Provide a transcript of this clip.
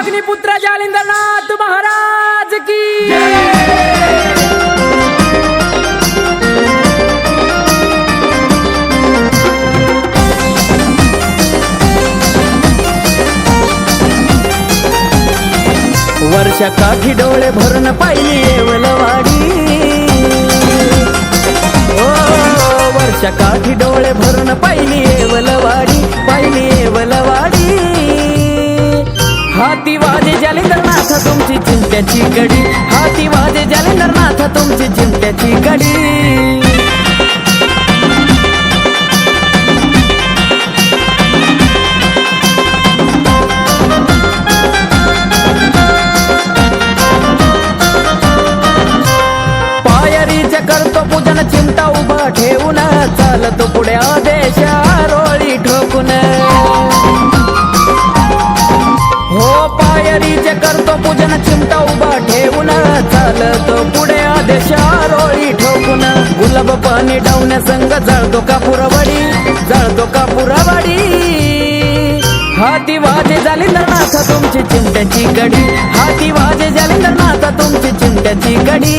अग्निपुत्र जालिंद्रनाथ महाराज की। वर्षा काठी डोळे भरून पाहिली येवलवाडी ओ वर्षा काठी डोळे भरून पाहिली येवल हाती वाजे जालिंदरनाथ तुमची चिंत्याची गडी हाती वाजे जालिंदरनाथ तुमची चिंत्याची गडी पायरीचे करतो पूजन चिमटा उभा ठेवून चालतो पुढे आदेश चालतो पुढे आदेशा रोळी ठोकून. गुलाब पाणी डावण्या संग जळतो कापुरवाडी जळतो कापुरवाडी हाती वाजे जालिंदरनाथ तुमची चिमट्याची गडी हाती वाजे जालिंदरनाथ तुमची चिमट्याची गडी